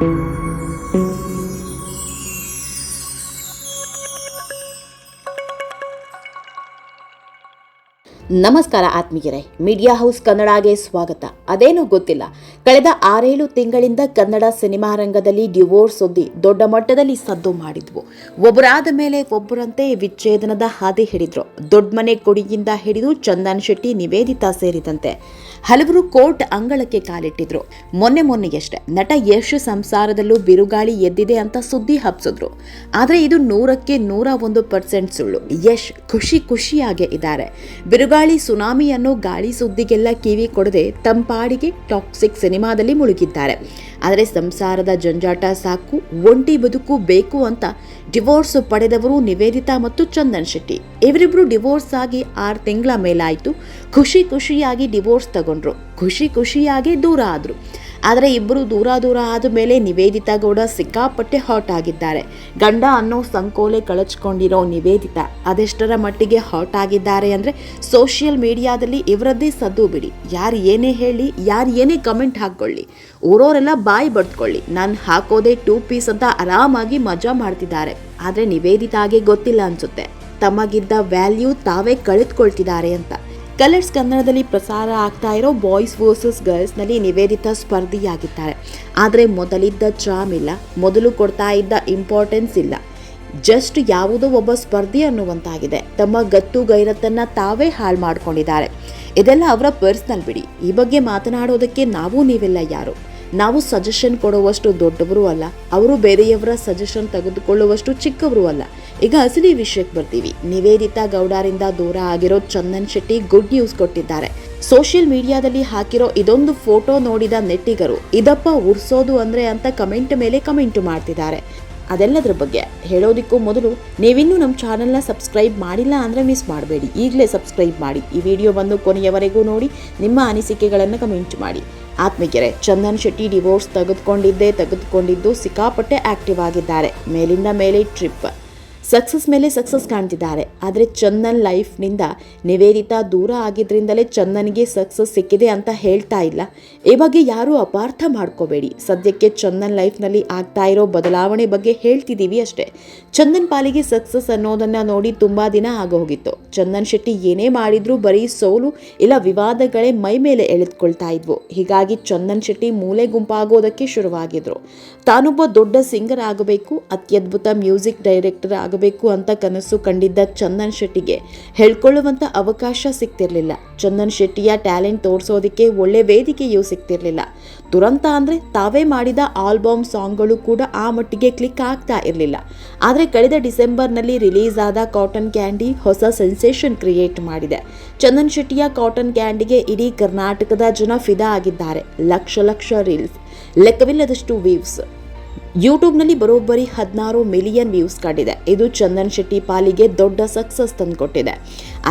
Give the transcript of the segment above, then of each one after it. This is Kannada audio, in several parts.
thank you ನಮಸ್ಕಾರ ಆತ್ಮೀಯರೇ ಮೀಡಿಯಾ ಹೌಸ್ ಕನ್ನಡಗೆ ಸ್ವಾಗತ. ಅದೇನೋ ಗೊತ್ತಿಲ್ಲ. ಕಳೆದ ಆರೇಳು ತಿಂಗಳಿಂದ ಕನ್ನಡ ಸಿನಿಮಾ ರಂಗದಲ್ಲಿ ಡಿವೋರ್ಸ್ ಸುದ್ದಿ ದೊಡ್ಡ ಮಟ್ಟದಲ್ಲಿ ಸದ್ದು ಮಾಡಿದ್ವು. ಒಬ್ಬರಾದ ಮೇಲೆ ಒಬ್ಬರಂತೆ ವಿಚ್ಛೇದನದ ಹಾದಿ ಹಿಡಿದ್ರು. ದೊಡ್ಡ ಮನೆ ಕೊಡಿಯಿಂದ ಹಿಡಿದು ಚಂದನ್ ಶೆಟ್ಟಿ, ನಿವೇದಿತಾ ಸೇರಿದಂತೆ ಹಲವರು ಕೋರ್ಟ್ ಅಂಗಳಕ್ಕೆ ಕಾಲಿಟ್ಟಿದ್ರು. ಮೊನ್ನೆ ಮೊನ್ನೆಯಷ್ಟೇ ನಟ ಯಶ್ ಸಂಸಾರದಲ್ಲೂ ಬಿರುಗಾಳಿ ಎದ್ದಿದೆ ಅಂತ ಸುದ್ದಿ ಹಬ್ಸಿದ್ರು. ಆದರೆ ಇದು ನೂರಕ್ಕೆ ನೂರ ಒಂದು ಪರ್ಸೆಂಟ್ ಸುಳ್ಳು. ಯಶ್ ಖುಷಿ ಖುಷಿಯಾಗೇ ಇದ್ದಾರೆ. ಬಿರುಗಾಳಿ ಸುನಾಮಿ ಅನ್ನೋ ಗಾಳಿ ಸುದ್ದಿಗೆಲ್ಲ ಕಿವಿ ಕೊಡದೆ ತಂಪಾಡಿಗೆ ಟಾಕ್ಸಿಕ್ ಸಿನಿಮಾದಲ್ಲಿ ಮುಳುಗಿದ್ದಾರೆ. ಆದರೆ ಸಂಸಾರದ ಜಂಜಾಟ ಸಾಕು, ಒಂಟಿ ಬದುಕು ಬೇಕು ಅಂತ ಡಿವೋರ್ಸ್ ಪಡೆದವರು ನಿವೇದಿತಾ ಮತ್ತು ಚಂದನ್ ಶೆಟ್ಟಿ. ಇವರಿಬ್ರು ಡಿವೋರ್ಸ್ ಆಗಿ ಆರು ತಿಂಗಳ ಮೇಲಾಯಿತು. ಖುಷಿ ಖುಷಿಯಾಗಿ ಡಿವೋರ್ಸ್ ತಗೊಂಡ್ರು. ಖುಷಿ ಖುಷಿಯಾಗಿ ದೂರ ಆದರು. ಆದರೆ ಇಬ್ಬರು ದೂರ ದೂರ ಆದ ಮೇಲೆ ನಿವೇದಿತಾ ಗೌಡ ಸಿಕ್ಕಾಪಟ್ಟೆ ಹಾಟ್ ಆಗಿದ್ದಾರೆ. ಗಂಡ ಅನ್ನೋ ಸಂಕೋಲೆ ಕಳಚ್ಕೊಂಡಿರೋ ನಿವೇದಿತಾ ಅದೆಷ್ಟರ ಮಟ್ಟಿಗೆ ಹಾಟ್ ಆಗಿದ್ದಾರೆ ಅಂದರೆ ಸೋಷಿಯಲ್ ಮೀಡಿಯಾದಲ್ಲಿ ಇವರದ್ದೇ ಸದ್ದು ಬಿಡಿ. ಯಾರು ಏನೇ ಹೇಳಿ, ಯಾರು ಏನೇ ಕಮೆಂಟ್ ಹಾಕ್ಕೊಳ್ಳಿ. ಊರೋರೆಲ್ಲ ಬಾಯಿ ಬಡ್ಕೊಳ್ಳಿ. ನಾನು ಹಾಕೋದೇ ಟೂ ಪೀಸ್ ಅಂತ ಆರಾಮಾಗಿ ಮಜಾ ಮಾಡ್ತಿದ್ದಾರೆ. ಆದರೆ ನಿವೇದಿತಾಗೆ ಗೊತ್ತಿಲ್ಲ ಅನ್ಸುತ್ತೆ. ತಮಗಿದ್ದ ವ್ಯಾಲ್ಯೂ ತಾವೇ ಕಳೆದುಕೊಳ್ತಿದ್ದಾರೆ ಅಂತ. ಕಲರ್ಸ್ ಕನ್ನಡದಲ್ಲಿ ಪ್ರಸಾರ ಆಗ್ತಾ ಇರೋ ಬಾಯ್ಸ್ ವರ್ಸಸ್ ಗರ್ಲ್ಸ್ನಲ್ಲಿ ನಿವೇದಿತ ಸ್ಪರ್ಧಿಯಾಗಿದ್ದಾರೆ. ಆದರೆ ಮೊದಲಿದ್ದ ಚಾಮ್ ಇಲ್ಲ. ಮೊದಲು ಕೊಡ್ತಾ ಇದ್ದ ಇಂಪಾರ್ಟೆನ್ಸ್ ಇಲ್ಲ. ಜಸ್ಟ್ ಯಾವುದೋ ಒಬ್ಬ ಸ್ಪರ್ಧಿ ಅನ್ನುವಂತಾಗಿದೆ. ತಮ್ಮ ಗತ್ತು ಗೈರತ್ತನ್ನು ತಾವೇ ಹಾಳು ಮಾಡ್ಕೊಂಡಿದ್ದಾರೆ. ಇದೆಲ್ಲ ಅವರ ಪರ್ಸ್ನಲ್ ಬಿಡಿ. ಈ ಬಗ್ಗೆ ಮಾತನಾಡೋದಕ್ಕೆ ನಾವು ನೀವೆಲ್ಲ ಯಾರು? ನಾವು ಸಜೆಷನ್ ಕೊಡುವಷ್ಟು ದೊಡ್ಡವರು ಅಲ್ಲ, ಅವರು ಬೇರೆಯವರ ಸಜೆಷನ್ ತೆಗೆದುಕೊಳ್ಳುವಷ್ಟು ಚಿಕ್ಕವರು ಅಲ್ಲ. ಈಗ ಅಸಲಿ ವಿಷಯಕ್ಕೆ ಬರ್ತೀವಿ. ನಿವೇದಿತಾ ಗೌಡರಿಂದ ದೂರ ಆಗಿರೋ ಚಂದನ್ ಶೆಟ್ಟಿ ಗುಡ್ ನ್ಯೂಸ್ ಕೊಟ್ಟಿದ್ದಾರೆ. ಸೋಷಿಯಲ್ ಮೀಡಿಯಾದಲ್ಲಿ ಹಾಕಿರೋ ಇದೊಂದು ಫೋಟೋ ನೋಡಿದ ನೆಟ್ಟಿಗರು, ಇದಪ್ಪ ಉರ್ಸೋದು ಅಂದ್ರೆ ಅಂತ ಕಮೆಂಟ್ ಮೇಲೆ ಕಮೆಂಟ್ ಮಾಡ್ತಿದ್ದಾರೆ. ಅದೆಲ್ಲದ್ರ ಬಗ್ಗೆ? ಹೇಳೋದಕ್ಕೂ ಮೊದಲು, ನೀವಿನ್ನೂ ನಮ್ಮ ಚಾನಲ್ನ ಸಬ್ಸ್ಕ್ರೈಬ್ ಮಾಡಿಲ್ಲ ಅಂದರೆ ಮಿಸ್ ಮಾಡಬೇಡಿ. ಈಗಲೇ ಸಬ್ಸ್ಕ್ರೈಬ್ ಮಾಡಿ. ಈ ವಿಡಿಯೋ ಬಂದು ಕೊನೆಯವರೆಗೂ ನೋಡಿ, ನಿಮ್ಮ ಅನಿಸಿಕೆಗಳನ್ನು ಕಮೆಂಟ್ ಮಾಡಿ. ಆತ್ಮಿಕೆರೆ ಚಂದನ್ ಶೆಟ್ಟಿ ಡಿವೋರ್ಸ್ ತೆಗೆದುಕೊಂಡಿದ್ದೇ ತೆಗೆದುಕೊಂಡಿದ್ದು ಸಿಕ್ಕಾಪಟ್ಟೆ ಆಕ್ಟಿವ್ ಆಗಿದ್ದಾರೆ. ಮೇಲಿಂದ ಮೇಲೆ ಟ್ರಿಪ್ ಸಕ್ಸಸ್ ಮೇಲೆ ಸಕ್ಸಸ್ ಕಾಣ್ತಿದ್ದಾರೆ. ಆದರೆ ಚಂದನ್ ಲೈಫ್ನಿಂದ ನಿವೇದಿತಾ ದೂರ ಆಗಿದ್ದರಿಂದಲೇ ಚಂದನ್ಗೆ ಸಕ್ಸಸ್ ಸಿಕ್ಕಿದೆ ಅಂತ ಹೇಳ್ತಾ ಇಲ್ಲ. ಈ ಬಗ್ಗೆ ಯಾರೂ ಅಪಾರ್ಥ ಮಾಡ್ಕೋಬೇಡಿ. ಸದ್ಯಕ್ಕೆ ಚಂದನ್ ಲೈಫ್ನಲ್ಲಿ ಆಗ್ತಾ ಇರೋ ಬದಲಾವಣೆ ಬಗ್ಗೆ ಹೇಳ್ತಿದ್ದೀವಿ ಅಷ್ಟೇ. ಚಂದನ್ ಪಾಲಿಗೆ ಸಕ್ಸಸ್ ಅನ್ನೋದನ್ನ ನೋಡಿ ತುಂಬಾ ದಿನ ಆಗೋಗಿತ್ತು. ಚಂದನ್ ಶೆಟ್ಟಿ ಏನೇ ಮಾಡಿದರೂ ಬರೀ ಸೋಲು ಇಲ್ಲ ವಿವಾದಗಳೇ ಮೈ ಮೇಲೆ ಎಳೆದುಕೊಳ್ತಾ ಇದ್ವು. ಹೀಗಾಗಿ ಚಂದನ್ ಶೆಟ್ಟಿ ಮೂಲೆ ಗುಂಪಾಗೋದಕ್ಕೆ ಶುರುವಾಗಿದ್ರು. ತಾನೊಬ್ಬ ದೊಡ್ಡ ಸಿಂಗರ್ ಆಗಬೇಕು, ಅತ್ಯದ್ಭುತ ಮ್ಯೂಸಿಕ್ ಡೈರೆಕ್ಟರ್ ಆಗಬೇಕು ಅಂತ ಕನಸು ಕಂಡಿದ್ದ ಚಂದನ್ ಶೆಟ್ಟಿಗೆ. ಹೇಳ್ಕೊಳ್ಳುವಂಥ ಅವಕಾಶ ಸಿಗ್ತಿರ್ಲಿಲ್ಲ. ಚಂದನ್ ಶೆಟ್ಟಿಯ ಟ್ಯಾಲೆಂಟ್ ತೋರಿಸೋದಕ್ಕೆ ಒಳ್ಳೆ ವೇದಿಕೆಯೂ ಸಿಗ್ತಿರ್ಲಿಲ್ಲ. ದುರಂತ ಅಂದ್ರೆ ತಾವೇ ಮಾಡಿದ ಆಲ್ಬಮ್ ಸಾಂಗ್ಗಳು ಕೂಡ ಆ ಮಟ್ಟಿಗೆ ಕ್ಲಿಕ್ ಆಗ್ತಾ ಇರಲಿಲ್ಲ. ಆದರೆ ಕಳೆದ ಡಿಸೆಂಬರ್ನಲ್ಲಿ ರಿಲೀಸ್ ಆದ ಕಾಟನ್ ಕ್ಯಾಂಡಿ ಹೊಸ ಸೆನ್ಸೇಷನ್ ಕ್ರಿಯೇಟ್ ಮಾಡಿದೆ. ಚಂದನ್ ಶೆಟ್ಟಿಯ ಕಾಟನ್ ಕ್ಯಾಂಡಿಗೆ ಇಡೀ ಕರ್ನಾಟಕದ ಜನ ಫಿದಾ ಆಗಿದ್ದಾರೆ. ಲಕ್ಷ ಲಕ್ಷ ರೀಲ್ಸ್. ಲೆಕ್ಕವಿಲ್ಲದಷ್ಟು ವೀವ್ಸ್ ಯೂಟ್ಯೂಬ್ನಲ್ಲಿ ಬರೋಬ್ಬರಿ ಹದಿನಾರು ಮಿಲಿಯನ್ ವ್ಯೂಸ್ ಕಂಡಿದೆ. ಇದು ಚಂದನ್ ಶೆಟ್ಟಿ ಪಾಲಿಗೆ ದೊಡ್ಡ ಸಕ್ಸಸ್ ತಂದುಕೊಟ್ಟಿದೆ.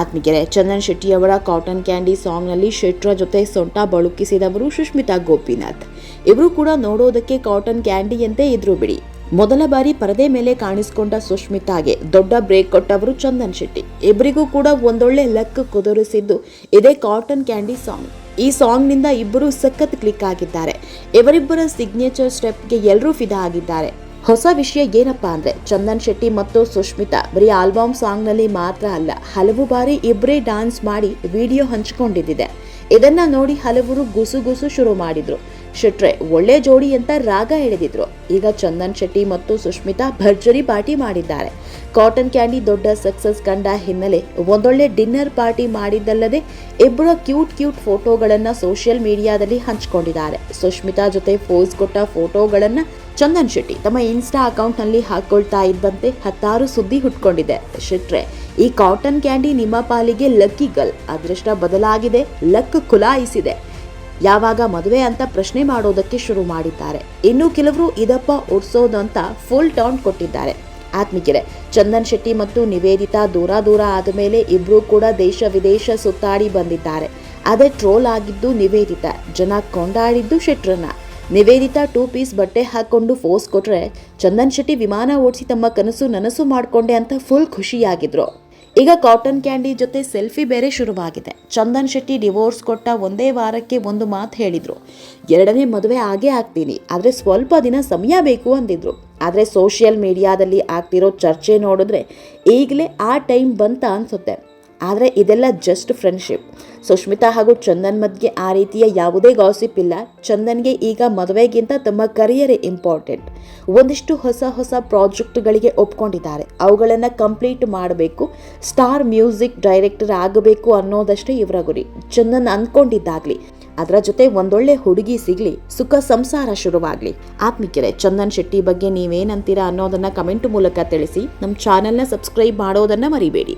ಆತ್ಮಿಗೆರೆ ಚಂದನ್ ಶೆಟ್ಟಿಯವರ ಕಾಟನ್ ಕ್ಯಾಂಡಿ ಸಾಂಗ್ನಲ್ಲಿ ಶೆಟ್ರ ಜೊತೆ ಸೊಂಟ ಬಳುಕಿಸಿದವರು ಸುಷ್ಮಿತಾ ಗೋಪಿನಾಥ್. ಇವರು ಕೂಡ ನೋಡೋದಕ್ಕೆ ಕಾಟನ್ ಕ್ಯಾಂಡಿಯಂತೆ ಇದ್ರು ಬಿಡಿ. ಮೊದಲ ಬಾರಿ ಪರದೆ ಮೇಲೆ ಕಾಣಿಸಿಕೊಂಡ ಸುಷ್ಮಿತಾಗೆ ದೊಡ್ಡ ಬ್ರೇಕ್ ಕೊಟ್ಟವರು ಚಂದನ್ ಶೆಟ್ಟಿ. ಇಬ್ಬರಿಗೂ ಕೂಡ ಒಂದೊಳ್ಳೆ ಲಕ್ ಕುದುರಿಸಿದ್ದು ಇದೇ ಕಾಟನ್ ಕ್ಯಾಂಡಿ ಸಾಂಗ್. ಈ ಸಾಂಗ್ನಿಂದ ಇಬ್ಬರು ಸಖತ್ ಕ್ಲಿಕ್ ಆಗಿದ್ದಾರೆ. ಇವರಿಬ್ಬರ ಸಿಗ್ನೇಚರ್ ಸ್ಟೆಪ್ಗೆ ಎಲ್ಲರೂ ಫಿದಾ ಆಗಿದ್ದಾರೆ. ಹೊಸ ವಿಷಯ ಏನಪ್ಪಾ ಅಂದ್ರೆ, ಚಂದನ್ ಶೆಟ್ಟಿ ಮತ್ತು ಸುಷ್ಮಿತಾ ಬರೀ ಆಲ್ಬಮ್ ಸಾಂಗ್ನಲ್ಲಿ ಮಾತ್ರ ಅಲ್ಲ, ಹಲವು ಬಾರಿ ಇಬ್ಬರೇ ಡಾನ್ಸ್ ಮಾಡಿ ವಿಡಿಯೋ ಹಂಚಿಕೊಂಡಿದ್ದಿದೆ. ಇದನ್ನ ನೋಡಿ ಹಲವರು ಗುಸು ಗುಸು ಶುರು ಮಾಡಿದ್ರು. ಶೆಟ್ರೆ ಒಳ್ಳೆ ಜೋಡಿ ಅಂತ ರಾಗ ಎಳೆದಿದ್ರು. ಈಗ ಚಂದನ್ ಶೆಟ್ಟಿ ಮತ್ತು ಸುಷ್ಮಿತಾ ಭರ್ಜರಿ ಪಾರ್ಟಿ ಮಾಡಿದ್ದಾರೆ. ಕಾಟನ್ ಕ್ಯಾಂಡಿ ದೊಡ್ಡ ಸಕ್ಸಸ್ ಕಂಡ ಹಿನ್ನೆಲೆ ಒಂದೊಳ್ಳೆ ಡಿನ್ನರ್ ಪಾರ್ಟಿ ಮಾಡಿದ್ದಲ್ಲದೆ ಇಬ್ಬರ ಕ್ಯೂಟ್ ಕ್ಯೂಟ್ ಫೋಟೋಗಳನ್ನು ಸೋಷಿಯಲ್ ಮೀಡಿಯಾದಲ್ಲಿ ಹಂಚಿಕೊಂಡಿದ್ದಾರೆ. ಸುಷ್ಮಿತಾ ಜೊತೆ ಪೋಸ್ ಕೊಟ್ಟ ಫೋಟೋಗಳನ್ನು ಚಂದನ್ ಶೆಟ್ಟಿ ತಮ್ಮ ಇನ್ಸ್ಟಾ ಅಕೌಂಟ್ನಲ್ಲಿ ಹಾಕೊಳ್ತಾ ಇದ್ದಂತೆ ಹತ್ತಾರು ಸುದ್ದಿ ಹುಟ್ಕೊಂಡಿದೆ. ಶೆಟ್ರೆ ಈ ಕಾಟನ್ ಕ್ಯಾಂಡಿ ನಿಮ್ಮ ಪಾಲಿಗೆ ಲಕ್ಕಿ ಗಲ್ ಅದೃಷ್ಟ ಬದಲಾಗಿದೆ, ಲಕ್ ಖುಲಾಯಿಸಿದೆ. ಯಾವಾಗ ಮದುವೆ ಅಂತ ಪ್ರಶ್ನೆ ಮಾಡೋದಕ್ಕೆ ಶುರು ಮಾಡಿದ್ದಾರೆ. ಇನ್ನು ಕೆಲವರು ಇದಪ್ಪ ಉಡ್ಸೋದಂತ ಫುಲ್ ಟೌನ್ ಕೊಟ್ಟಿದ್ದಾರೆ. ಆತ್ಮಿಕೆರೆ, ಚಂದನ್ ಶೆಟ್ಟಿ ಮತ್ತು ನಿವೇದಿತಾ ದೂರ ದೂರ ಆದ ಮೇಲೆ ಇಬ್ರು ಕೂಡ ದೇಶ ವಿದೇಶ ಸುತ್ತಾಡಿ ಬಂದಿದ್ದಾರೆ. ಅದೇ ಟ್ರೋಲ್ ಆಗಿದ್ದು ನಿವೇದಿತ, ಜನ ಕೊಂಡಾಡಿದ್ದು ಶೆಟ್ರನ್ನ. ನಿವೇದಿತಾ ಟೂ ಪೀಸ್ ಬಟ್ಟೆ ಹಾಕೊಂಡು ಫೋಸ್ ಕೊಟ್ರೆ, ಚಂದನ್ ಶೆಟ್ಟಿ ವಿಮಾನ ಓಡಿಸಿ ತಮ್ಮ ಕನಸು ನನಸು ಮಾಡ್ಕೊಂಡೆ ಅಂತ ಫುಲ್ ಖುಷಿಯಾಗಿದ್ರು. ಈಗ ಕಾಟನ್ ಕ್ಯಾಂಡಿ ಜೊತೆ ಸೆಲ್ಫಿ ಬೇರೆ ಶುರುವಾಗಿದೆ. ಚಂದನ್ ಶೆಟ್ಟಿ ಡಿವೋರ್ಸ್ ಕೊಟ್ಟ ಒಂದೇ ವಾರಕ್ಕೆ ಒಂದು ಮಾತು ಹೇಳಿದ್ರು. ಎರಡನೇ ಮದುವೆ ಆಗೇ ಆಗ್ತೀನಿ. ಆದರೆ ಸ್ವಲ್ಪ ದಿನ ಸಮಯ ಬೇಕು ಅಂದಿದ್ರು. ಆದರೆ ಸೋಷಿಯಲ್ ಮೀಡಿಯಾದಲ್ಲಿ ಆಗ್ತಿರೋ ಚರ್ಚೆ ನೋಡಿದ್ರೆ ಈಗಲೇ ಆ ಟೈಮ್ ಬಂತ ಅನ್ಸುತ್ತೆ. ಆದರೆ ಇದೆಲ್ಲ ಜಸ್ಟ್ ಫ್ರೆಂಡ್ಶಿಪ್ ಸುಷ್ಮಿತಾ ಹಾಗೂ ಚಂದನ್ ಮಧ್ಯೆ ಆ ರೀತಿಯ ಯಾವುದೇ ಗಾಸಿಪ್ ಇಲ್ಲ. ಚಂದನ್ಗೆ ಈಗ ಮದುವೆಗಿಂತ ತಮ್ಮ ಕರಿಯರೇ ಇಂಪಾರ್ಟೆಂಟ್ ಒಂದಿಷ್ಟು ಹೊಸ ಹೊಸ ಪ್ರಾಜೆಕ್ಟ್ಗಳಿಗೆ ಒಪ್ಕೊಂಡಿದ್ದಾರೆ. ಅವುಗಳನ್ನು ಕಂಪ್ಲೀಟ್ ಮಾಡಬೇಕು ಸ್ಟಾರ್ ಮ್ಯೂಸಿಕ್ ಡೈರೆಕ್ಟರ್ ಆಗಬೇಕು ಅನ್ನೋದಷ್ಟೇ ಇವರ ಗುರಿ. ಚಂದನ್ ಅಂದ್ಕೊಂಡಿದ್ದಾಗಲಿ ಅದರ ಜೊತೆ ಒಂದೊಳ್ಳೆ ಹುಡುಗಿ ಸಿಗಲಿ, ಸುಖ ಸಂಸಾರ ಶುರುವಾಗಲಿ. ಆತ್ಮಿಕರೆ, ಚಂದನ್ ಶೆಟ್ಟಿ ಬಗ್ಗೆ ನೀವೇನಂತೀರಾ ಅನ್ನೋದನ್ನು ಕಮೆಂಟ್ ಮೂಲಕ ತಿಳಿಸಿ ನಮ್ಮ ಚಾನೆಲ್ನ ಸಬ್ಸ್ಕ್ರೈಬ್ ಮಾಡೋದನ್ನು ಮರಿಬೇಡಿ.